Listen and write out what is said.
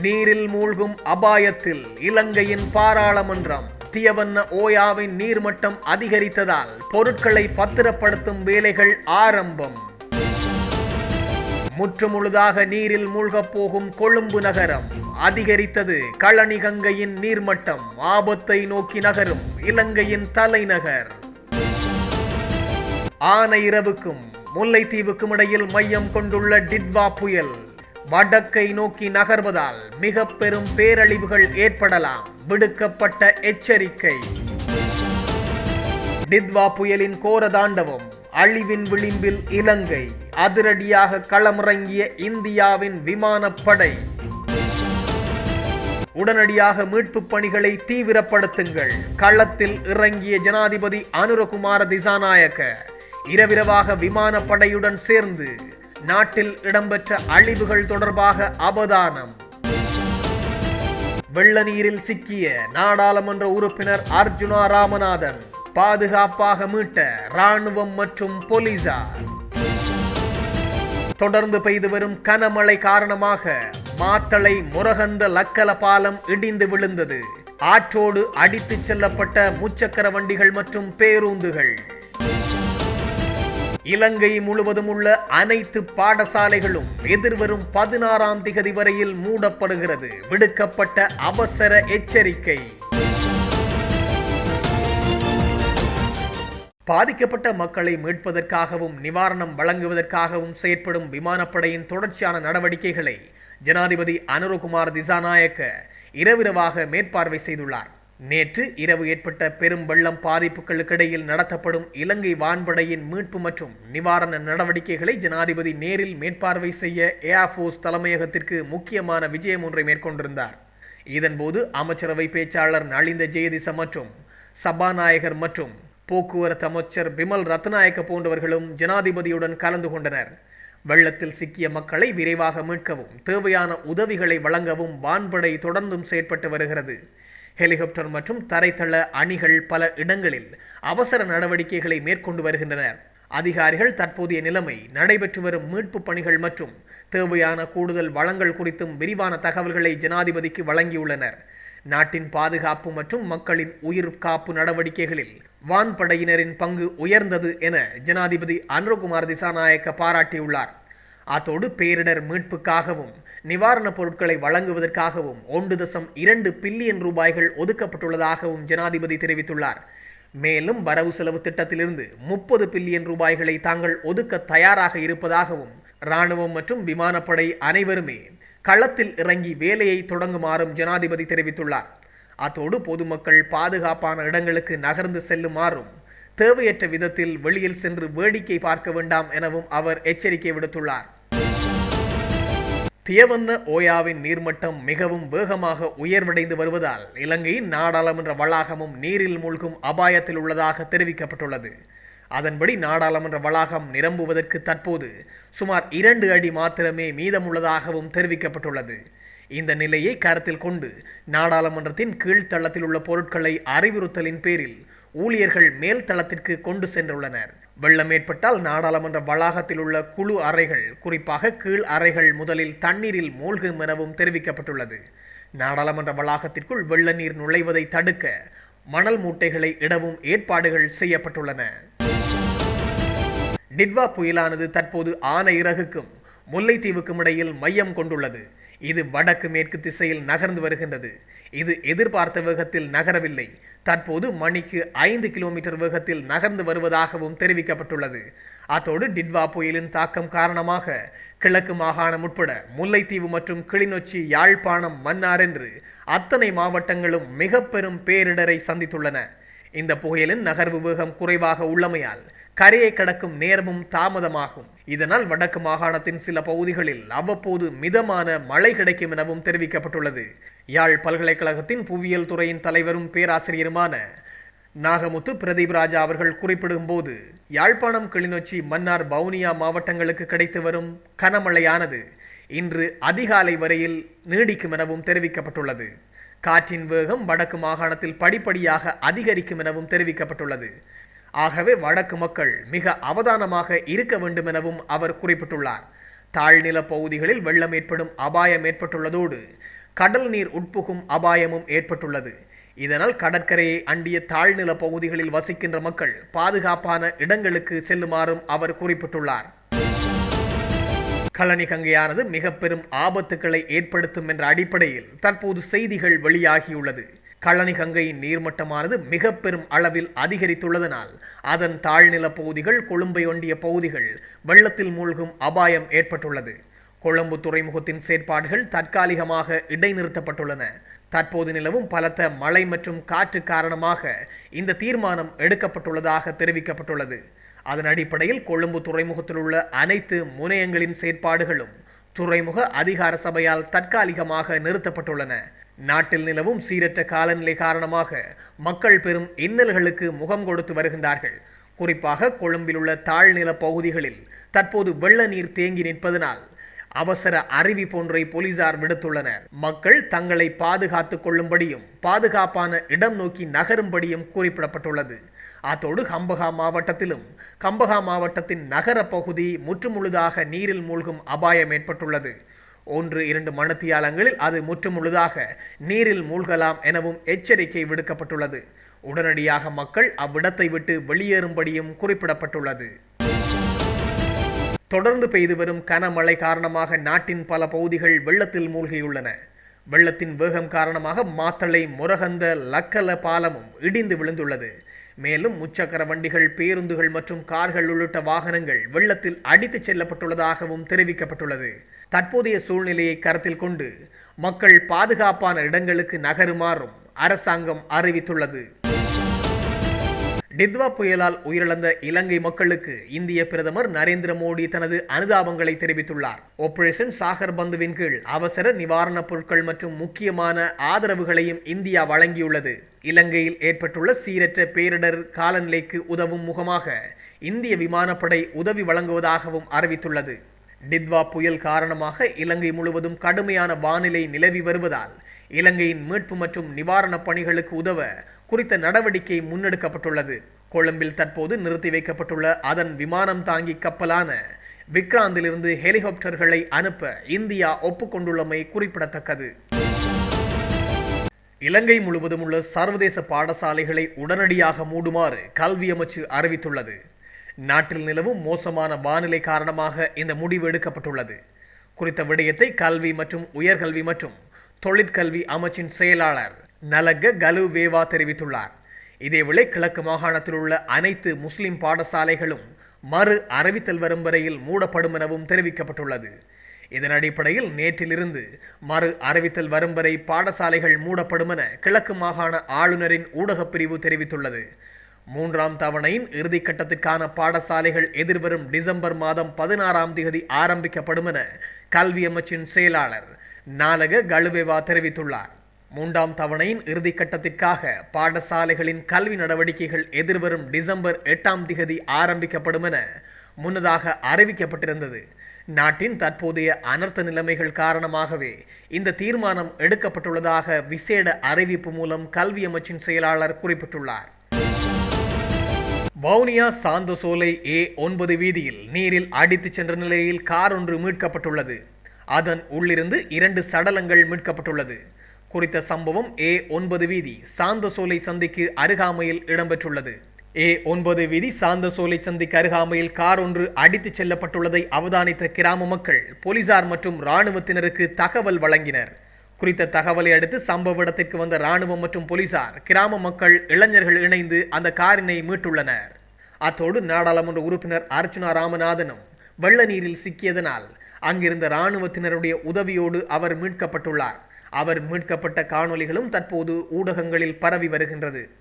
நீரில் மூழ்கும் அபாயத்தில் இலங்கையின் பாராளுமன்றம் தியவண்ண ஓயாவின் நீர்மட்டம் அதிகரித்ததால் பொருட்களை பத்திரப்படுத்தும் வேலைகள் ஆரம்பம். முற்றுமுழுதாக நீரில் மூழ்கப் போகும் கொழும்பு நகரம் அதிகரித்தது களனி கங்கையின் நீர்மட்டம் ஆபத்தை நோக்கி நகரும் இலங்கையின் தலைநகர். ஆனையிரவுக்கும் முல்லைத்தீவுக்கும் இடையில் மையம் கொண்டுள்ள டிட்வா புயல் வடக்கை நோக்கி நகர்வதால் மிக பெரும் பேரழிவுகள் ஏற்படலாம். விடுக்கப்பட்ட எச்சரிக்கை. டித்வா புயலின் கோரதாண்டவம் அழிவின் விளிம்பில் இலங்கை அதிரடியாக களமிறங்கிய இந்தியாவின் விமானப்படை. உடனடியாக மீட்பு பணிகளை தீவிரப்படுத்துங்கள். களத்தில் இறங்கிய ஜனாதிபதி அனுரகுமார திசாநாயக்க இரவிரவாக விமானப்படையுடன் சேர்ந்து நாட்டில் இடம்பெற்ற அழிவுகள் தொடர்பாக அவதானம். வெள்ள நீரில் சிக்கிய நாடாளுமன்ற உறுப்பினர் அர்ஜுனா ராமநாதன் பாதுகாப்பாக மீட்ட ராணுவம் மற்றும் போலீசார். தொடர்ந்து பெய்து வரும் கனமழை காரணமாக மாத்தளை முரகந்த லக்கல பாலம் இடிந்து விழுந்தது. ஆற்றோடு அடித்துச் செல்லப்பட்ட முச்சக்கர வண்டிகள் மற்றும் பேருந்துகள். இலங்கை முழுவதும் உள்ள அனைத்து பாடசாலைகளும் எதிர்வரும் பதினாறாம் திகதி வரையில் மூடப்படுகிறது. விடுக்கப்பட்ட அவசர எச்சரிக்கை. பாதிக்கப்பட்ட மக்களை மீட்பதற்காகவும் நிவாரணம் வழங்குவதற்காகவும் செயற்படும் விமானப்படையின் தொடர்ச்சியான நடவடிக்கைகளை ஜனாதிபதி அனுரகுமார் திசாநாயக்க இரவிரவாக மேற்பார்வை செய்துள்ளார். நேற்று இரவு ஏற்பட்ட பெரும் வெள்ளம் பாதிப்புகளுக்கிடையில் நடத்தப்படும் இலங்கை வான்படையின் மீட்பு மற்றும் நிவாரண நடவடிக்கைகளை ஜனாதிபதி நேரில் மேற்பார்வை செய்ய ஏர்ஃபோர்ஸ் தலைமையகத்திற்கு முக்கியமான விஜயம் ஒன்றை மேற்கொண்டிருந்தார். இதன்போது அமைச்சரவை பேச்சாளர் நளிந்த ஜெயதிச மற்றும் சபாநாயகர் மற்றும் போக்குவரத்து அமைச்சர் பிமல் ரத்நாயக்க போன்றவர்களும் ஜனாதிபதியுடன் கலந்து கொண்டனர். வெள்ளத்தில் சிக்கிய மக்களை விரைவாக மீட்கவும் தேவையான உதவிகளை வழங்கவும் வான்படை தொடர்ந்தும் செயற்பட்டு வருகிறது. ஹெலிகாப்டர் மற்றும் தரைத்தள அணிகள் பல இடங்களில் அவசர நடவடிக்கைகளை மேற்கொண்டு வருகின்றனர் அதிகாரிகள் தற்போதைய நிலைமை நடைபெற்று வரும் மீட்பு பணிகள் மற்றும் தேவையான கூடுதல் வளங்கள் குறித்தும் விரிவான தகவல்களை ஜனாதிபதிக்கு வழங்கியுள்ளனர். நாட்டின் பாதுகாப்பு மற்றும் மக்களின் உயிர் காப்பு நடவடிக்கைகளில் வான்படையினரின் பங்கு உயர்ந்தது என ஜனாதிபதி அன்ருகுமார் திசாநாயக்க பாராட்டியுள்ளார். அத்தோடு பேரிடர் மீட்புக்காகவும் நிவாரணப் பொருட்களை வழங்குவதற்காகவும் ஒன்று தசம் இரண்டு பில்லியன் ரூபாய்கள் ஒதுக்கப்பட்டுள்ளதாகவும் ஜனாதிபதி தெரிவித்துள்ளார். மேலும் வரவு செலவு திட்டத்திலிருந்து முப்பது பில்லியன் ரூபாய்களை தாங்கள் ஒதுக்க தயாராக இருப்பதாகவும் இராணுவம் மற்றும் விமானப்படை அனைவருமே களத்தில் இறங்கி வேலையை தொடங்குமாறும் ஜனாதிபதி தெரிவித்துள்ளார். அத்தோடு பொதுமக்கள் பாதுகாப்பான இடங்களுக்கு நகர்ந்து செல்லுமாறும் தேவையற்ற விதத்தில் வெளியில் சென்று வேடிக்கை பார்க்க வேண்டாம் எனவும் அவர் எச்சரிக்கை விடுத்துள்ளார். தியவண்ண ஓயாவின் நீர்மட்டம் மிகவும் வேகமாக உயர்வடைந்து வருவதால் இலங்கையின் நாடாளுமன்ற வளாகமும் நீரில் மூழ்கும் அபாயத்தில் உள்ளதாக தெரிவிக்கப்பட்டுள்ளது. அதன்படி நாடாளுமன்ற வளாகம் நிரம்புவதற்கு தற்போது சுமார் இரண்டு அடி மாத்திரமே மீதமுள்ளதாகவும் தெரிவிக்கப்பட்டுள்ளது. இந்த நிலையை கருத்தில் கொண்டு நாடாளுமன்றத்தின் கீழ்த்தளத்தில் உள்ள பொருட்களை அறிவுறுத்தலின் பேரில் ஊழியர்கள் மேல் தளத்திற்கு கொண்டு சென்றுள்ளனர். வெள்ளம் ஏற்பட்டால் நாடாளுமன்ற வளாகத்தில் உள்ள குழு அறைகள் குறிப்பாக கீழ் அறைகள் முதலில் தண்ணீரில் மூழ்கும் எனவும் தெரிவிக்கப்பட்டுள்ளது. நாடாளுமன்ற வளாகத்திற்குள் வெள்ள நீர் நுழைவதை தடுக்க மணல் மூட்டைகளை இடவும் ஏற்பாடுகள் செய்யப்பட்டுள்ளன. டிட்வா புயலானது தற்போது ஆன இறகுக்கும் முல்லைத்தீவுக்கும் இடையில் மையம் கொண்டுள்ளது. இது வடக்கு மேற்கு திசையில் நகர்ந்து வருகின்றது. இது எதிர்பார்த்த வேகத்தில் நகரவில்லை. தற்போது மணிக்கு ஐந்து கிலோமீட்டர் வேகத்தில் நகர்ந்து வருவதாகவும் தெரிவிக்கப்பட்டுள்ளது. அத்தோடு டிட்வா புயலின் தாக்கம் காரணமாக கிழக்கு மாகாணம் உட்பட முல்லைத்தீவு மற்றும் கிளிநொச்சி யாழ்ப்பாணம் மன்னார் என்று அத்தனை மாவட்டங்களும் மிக பெரும் பேரிடரை சந்தித்துள்ளன. இந்த புயலின் நகர்வு வேகம் குறைவாக உள்ளமையால் கரையை கடக்கும் நேரமும் தாமதமாகும். இதனால் வடக்கு மாகாணத்தின் சில பகுதிகளில் அவ்வப்போது மிதமான மழை கிடைக்கும் எனவும் தெரிவிக்கப்பட்டுள்ளது. யாழ் பல்கலைக்கழகத்தின் புவியியல் துறையின் தலைவரும் பேராசிரியருமான நாகமுத்து பிரதீப் ராஜா அவர்கள் குறிப்பிடும்போது யாழ்ப்பாணம் கிளிநொச்சி மன்னார் வவுனியா மாவட்டங்களுக்கு கிடைத்து வரும் கனமழையானது இன்று அதிகாலை வரையில் நீடிக்கும் எனவும் தெரிவிக்கப்பட்டுள்ளது. காற்றின் வேகம் வடக்கு மாகாணத்தில் படிப்படியாக அதிகரிக்கும் எனவும் தெரிவிக்கப்பட்டுள்ளது. ஆகவே வடக்கு மக்கள் மிக அவதானமாக இருக்க வேண்டும் எனவும் அவர் குறிப்பிட்டுள்ளார். தாழ்நில பகுதிகளில் வெள்ளம் ஏற்படும் அபாயம் ஏற்பட்டுள்ளதோடு கடல் நீர் உட்புகும் அபாயமும் ஏற்பட்டுள்ளது. இதனால் கடற்கரையை அண்டிய தாழ்நில பகுதிகளில் வசிக்கின்ற மக்கள் பாதுகாப்பான இடங்களுக்கு செல்லுமாறும் அவர் குறிப்பிட்டுள்ளார். கழனி கங்கையானது மிக பெரும் ஆபத்துக்களை ஏற்படுத்தும் என்ற அடிப்படையில் தற்போது செய்திகள் வெளியாகியுள்ளது. கழனி கங்கையின் நீர்மட்டமானது மிக பெரும் அளவில் அதிகரித்துள்ளதனால் அதன் தாழ்நில பகுதிகள் கொழும்பை ஒண்டிய பகுதிகள் வெள்ளத்தில் மூழ்கும் அபாயம் ஏற்பட்டுள்ளது. கொழும்பு துறைமுகத்தின் செயற்பாடுகள் தற்காலிகமாக இடைநிறுத்தப்பட்டுள்ளன. தற்போது நிலவும் பலத்த மழை மற்றும் காற்று காரணமாக இந்த தீர்மானம் எடுக்கப்பட்டுள்ளதாக தெரிவிக்கப்பட்டுள்ளது. அதன் அடிப்படையில் கொழும்பு துறைமுகத்தில் உள்ள அனைத்து முனையங்களின் செயற்பாடுகளும் துறைமுக அதிகார சபையால் தற்காலிகமாக நிறுத்தப்பட்டுள்ளன. நாட்டில் நிலவும் சீரற்ற காலநிலை காரணமாக மக்கள் பெரும் இன்னல்களுக்கு முகம் கொடுத்து வருகின்றார்கள். குறிப்பாக கொழும்பில் உள்ள தாழ்நில பகுதிகளில் தற்போது வெள்ள நீர் தேங்கி நிற்பதனால் அவசர அறிவிப்பொன்றை போலீசார் விடுத்துள்ளனர். மக்கள் தங்களை பாதுகாத்துக் கொள்ளும்படியும் பாதுகாப்பான இடம் நோக்கி நகரும்படியும் குறிப்பிடப்பட்டுள்ளது. அத்தோடு கம்பகா மாவட்டத்திலும் கம்பகா மாவட்டத்தின் நகர பகுதி முற்றுமுழுதாக நீரில் மூழ்கும் அபாயம் ஏற்பட்டுள்ளது. ஒன்று இரண்டு மணத்தியாலங்களில் அது முற்றுமுழுதாக நீரில் மூழ்கலாம் எனவும் எச்சரிக்கை விடுக்கப்பட்டுள்ளது. உடனடியாக மக்கள் அவ்விடத்தை விட்டு வெளியேறும்படியும் குறிப்பிடப்பட்டுள்ளது. தொடர்ந்து பெய்து வரும் கனமழை காரணமாக நாட்டின் பல பகுதிகள் வெள்ளத்தில் மூழ்கியுள்ளன. வெள்ளத்தின் வேகம் காரணமாக மாத்தளை முரகந்த லக்கல பாலமும் இடிந்து விழுந்துள்ளது. மேலும் முச்சக்கர வண்டிகள் பேருந்துகள் மற்றும் கார்கள் உள்ளிட்ட வாகனங்கள் வெள்ளத்தில் அடித்துச் செல்லப்பட்டுள்ளதாகவும் தெரிவிக்கப்பட்டுள்ளது. தற்போதைய சூழ்நிலையை கருத்தில் கொண்டு மக்கள் பாதுகாப்பான இடங்களுக்கு நகருமாறும் அரசாங்கம் அறிவித்துள்ளது. டித்வா புயலால் உயிரிழந்த இலங்கை மக்களுக்கு இந்திய பிரதமர் நரேந்திர மோடி தனது அனுதாபங்களை தெரிவித்துள்ளார். ஆபரேஷன் சாகர் பந்துவின் கீழ் அவசர நிவாரணப் பொருட்கள் மற்றும் முக்கியமான ஆதரவுகளையும் இந்தியா வழங்கியுள்ளது. இலங்கையில் ஏற்பட்டுள்ள சீரற்ற பேரிடர் காலநிலைக்கு உதவும் முகமாக இந்திய விமானப்படை உதவி வழங்குவதாகவும் அறிவித்துள்ளது. டித்வா புயல் காரணமாக இலங்கை முழுவதும் கடுமையான வானிலை நிலவி வருவதால் இலங்கையின் மீட்பு மற்றும் நிவாரணப் பணிகளுக்கு உதவ குறித்த நடவடிக்கை முன்னெடுக்கப்பட்டுள்ளது. கொழும்பில் தற்போது நிறுத்தி வைக்கப்பட்டுள்ள அதன் விமானம் தாங்கி கப்பலான விக்ராந்திலிருந்து ஹெலிகாப்டர்களை அனுப்ப இந்தியா ஒப்புக்கொண்டுள்ளமை குறிப்பிடத்தக்கது. இலங்கை முழுவதும் உள்ள சர்வதேச பாடசாலைகளை உடனடியாக மூடுமாறு கல்வி அமைச்சு அறிவித்துள்ளது. நாட்டில் நிலவும் மோசமான வானிலை காரணமாக இந்த முடிவு எடுக்கப்பட்டுள்ளது. குறித்த விடயத்தை கல்வி மற்றும் உயர்கல்வி மற்றும் தொழிற்கல்வி அமைச்சின் செயலாளர் நலக கலு வேவா தெரிவித்துள்ளார். இதேவேளை கிழக்கு மாகாணத்தில் உள்ள அனைத்து முஸ்லிம் பாடசாலைகளும் மறு அறிவித்தல் வரும் வரையில் மூடப்படும் எனவும் தெரிவிக்கப்பட்டுள்ளது. இதன் அடிப்படையில் நேற்றிலிருந்து மறு அறிவித்தல் வரும் வரை பாடசாலைகள் மூடப்படும் என கிழக்கு மாகாண ஆளுநரின் ஊடகப் பிரிவு தெரிவித்துள்ளது. மூன்றாம் தவணையின் இறுதிக்கட்டத்துக்கான பாடசாலைகள் எதிர்வரும் டிசம்பர் மாதம் பதினாறாம் தேதி ஆரம்பிக்கப்படும் என கல்வி அமைச்சின் செயலாளர் நாலக கழுவேவா தெரிவித்துள்ளார். மூன்றாம் தவணையின் இறுதிக்கட்டத்திற்காக பாடசாலைகளின் கல்வி நடவடிக்கைகள் எதிர்வரும் டிசம்பர் எட்டாம் திகதி ஆரம்பிக்கப்படும் என முன்னதாக அறிவிக்கப்பட்டிருந்தது. நாட்டின் தற்போதைய அனர்த்த நிலைமைகள் காரணமாகவே இந்த தீர்மானம் எடுக்கப்பட்டுள்ளதாக விசேட அறிவிப்பு மூலம் கல்வி அமைச்சின் செயலாளர் குறிப்பிட்டுள்ளார். வவுனியா சாந்தசோலை ஏ ஒன்பது வீதியில் நீரில் அடித்துச் சென்ற நிலையில் கார் ஒன்று மீட்கப்பட்டுள்ளது. அதன் உள்ளிருந்து இரண்டு சடலங்கள் மீட்கப்பட்டுள்ளது. குறித்த சம்பவம் ஏ ஒன்பது வீதி சாந்தசோலை சந்திக்கு அருகாமையில் இடம்பெற்றுள்ளது. ஏ ஒன்பது வீதி சாந்தசோலை சந்திக்கு அருகாமையில் கார் ஒன்று அடித்துச் செல்லப்பட்டுள்ளதை அவதானித்த கிராம மக்கள் போலீசார் மற்றும் இராணுவத்தினருக்கு தகவல் வழங்கினர். குறித்த தகவலை அடுத்து சம்பவ இடத்திற்கு வந்த இராணுவம் மற்றும் போலீசார் கிராம மக்கள் இளைஞர்கள் இணைந்து அந்த காரினை மீட்டுள்ளனர். அத்தோடு நாடாளுமன்ற உறுப்பினர் அர்ச்சுனா ராமநாதனும் வெள்ள நீரில் சிக்கியதனால் அங்கிருந்த இராணுவத்தினருடைய உதவியோடு அவர் மீட்கப்பட்டுள்ளார். அவர் மீட்கப்பட்ட காணொளிகளும் தற்போது ஊடகங்களில் பரவி வருகின்றது.